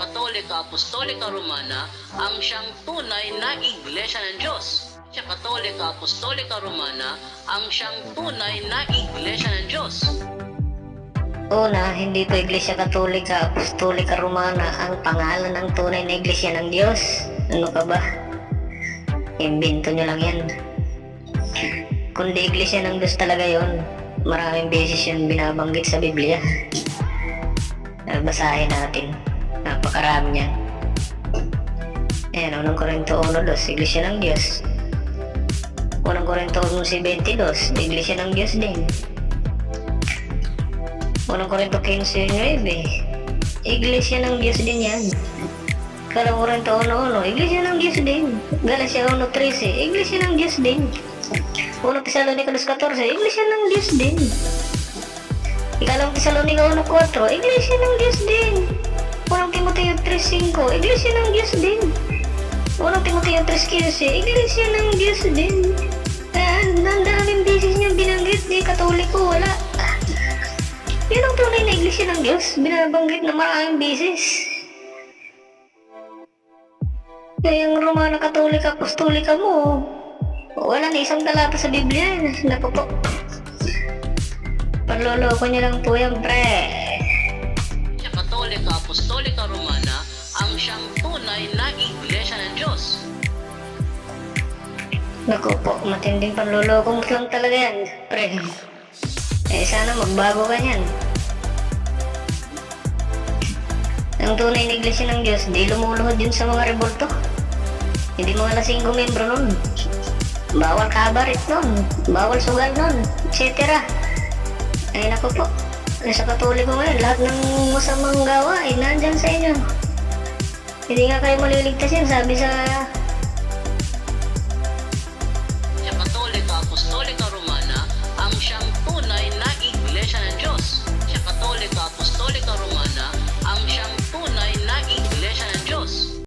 Katolika Apostolika Romana ang siyang tunay na Iglesia ng Diyos. Iglesia Katolika Apostolika Romana ang siyang tunay na Iglesia ng Diyos. Una, hindi po Iglesia Katolika, Apostolika Romana ang pangalan ng tunay na Iglesia ng Diyos. Ano ka ba? Imbento nyo lang yan. Kundi Iglesia ng Diyos talaga yon. Maraming beses yun binabanggit sa Biblia. Ah, Basahin natin. Napakarami niyan. Ayan, unang Korinto 1.2, Iglesia ng Diyos. Unang Korinto 11.22, Iglesia ng Diyos din. Unang Korinto 15.9 Iglesia ng Diyos din yan. Kalang Korinto 1.1 Iglesia ng Diyos din. Galacia 1.13 Iglesia ng Diyos din. Unang Tesalonica 2.14 Iglesia ng Diyos din. Ikalang Tesalonica 1.4 Iglesia ng Diyos din. Unang Timoteo 3.5 Iglesia ng Diyos din. Unang Timoteo 3.15 Iglesia ng Diyos din. Kaya ang daming beses niyang binanggit ni Katoliko, wala. Yun ang tunay na iglesia ng Diyos. Binabanggit na maraming beses. Kaya yung Romana Katolika, Apostolika mo, wala na isang talata sa Biblia. Naku po. Panloloko niya lang po yan, pre. Katolika Apostolika Romana ang siyang tunay na Iglesia ng Diyos. Naku po, matinding panloloko mo lang talaga yan, pre. Eh, sana magbago ka niyan. Ang tunay na iglesia ng Diyos, di lumuluhod yun sa mga revolto. Hindi mga lasinggo membro nun. Bawal kabarit nun. Bawal sugal nun. Etc. Ay naku po. Sa katoliko ngayon, lahat ng masamang gawa ay nandyan sa inyo. Hindi nga kayo maliligtas yan. Sabi sa